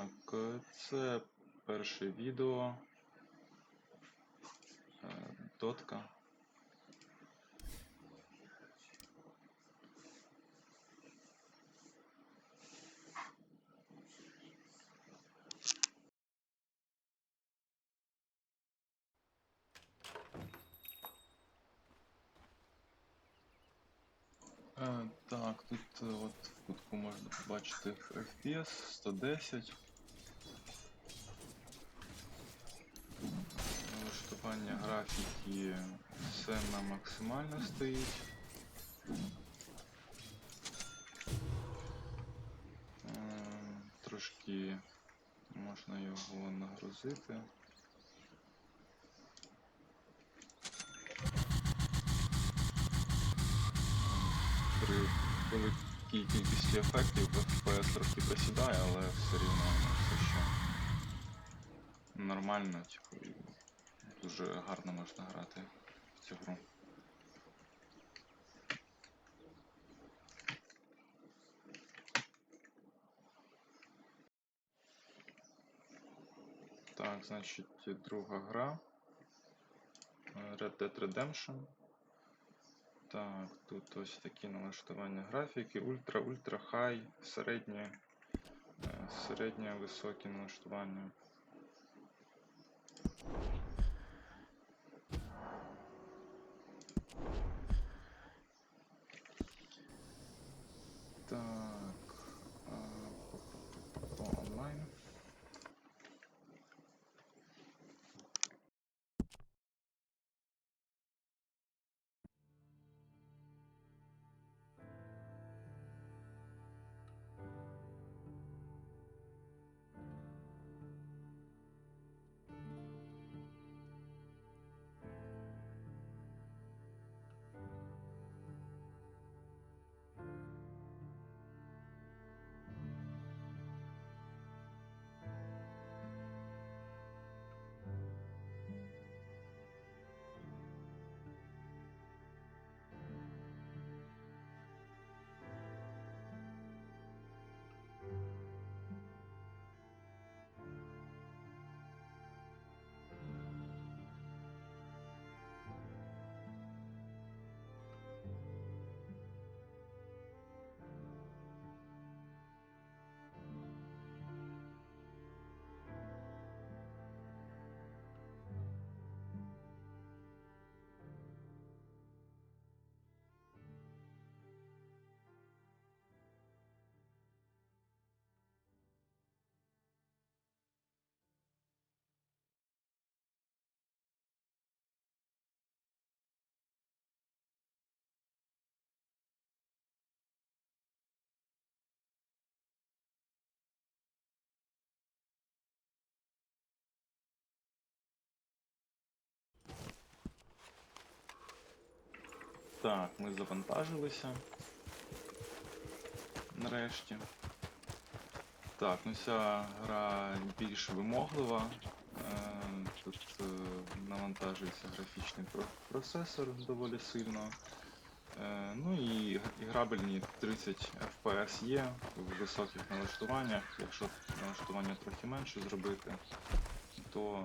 Так, це перше відео. Е, Дотка. Е, Так, тут е, от в кутку можна побачити FPS 110. Налаштування графіки все на максимально стоїть. Е, Трошки можна його нагрузити. При великій кількості ефектів FPS трохи просідає, але все рівно все ще нормально, типу, дуже гарно можна грати в цю гру. Так, значить, друга гра. Red Dead Redemption. Так, тут ось такі налаштування графіки. Ультра, ультра, хай, середнє, е, середнє, високі налаштування. Так, ми завантажилися. Нарешті. Так, ну ця гра більш вимоглива. Е, Тут е, навантажується графічний процесор доволі сильно. Е, Ну і грабельні 30 FPS є в високих налаштуваннях. Якщо налаштування трохи менше зробити, то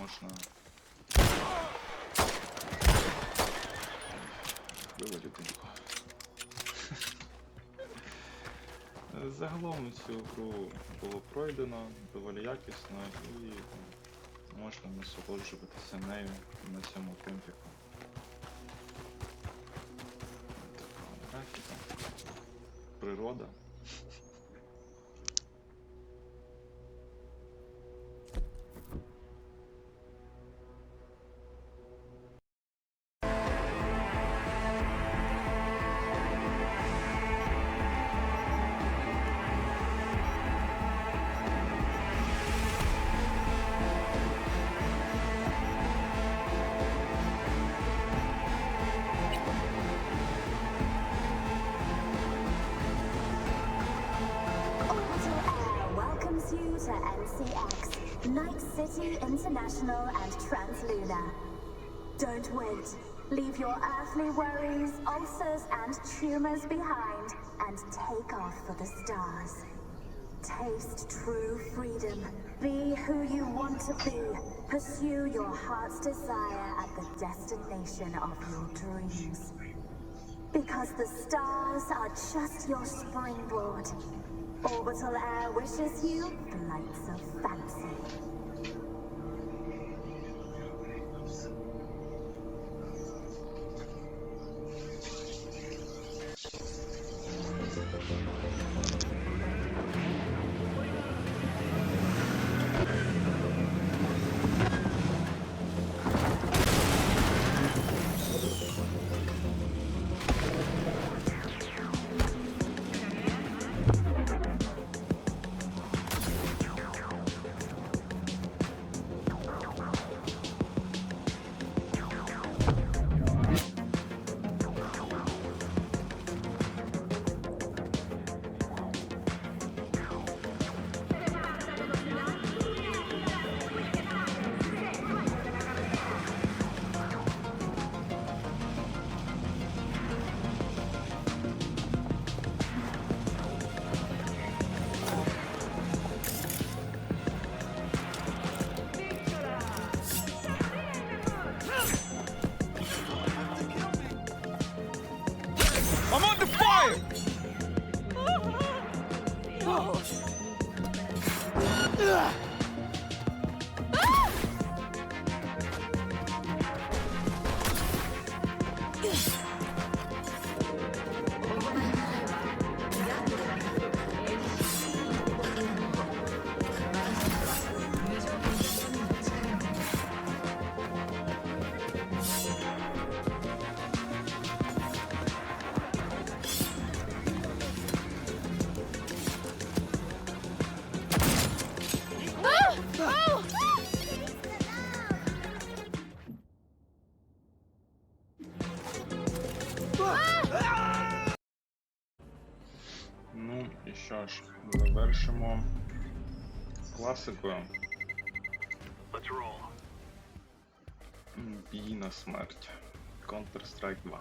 можна вивалити думку. Загалом цю гру було пройдено доволі якісно і можна насолоджуватися нею на цьому темпіку. Така графіка. Природа. Night City International and Translunar. Don't wait. Leave your earthly worries, ulcers, and tumors behind and take off for the stars. Taste true freedom. Be who you want to be. Pursue your heart's desire at the destination of your dreams. Because the stars are just your springboard. Orbital air wishes you flights of fancy. Ну і що ж, завершимо класикою. Бій на смерть. Counter-Strike 2.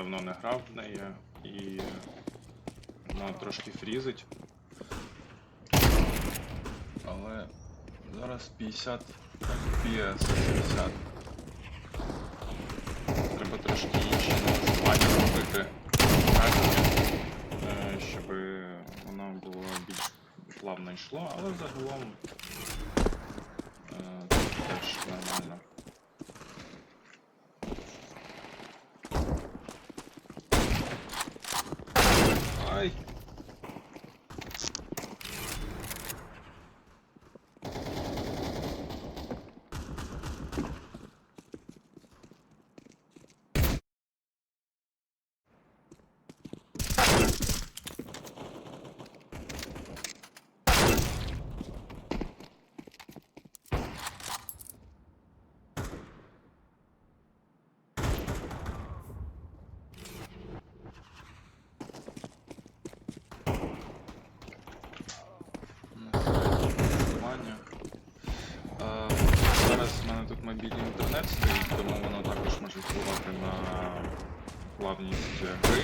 Давно не грав в неї і вона трошки фрізить. Але зараз 50 FPS 60. Треба трошки інші налаштування робити е, щоб воно було більш плавно йшло, але загалом е, теж нормально. Мобільний інтернет стоїть, тому воно також може впливати на плавність гри.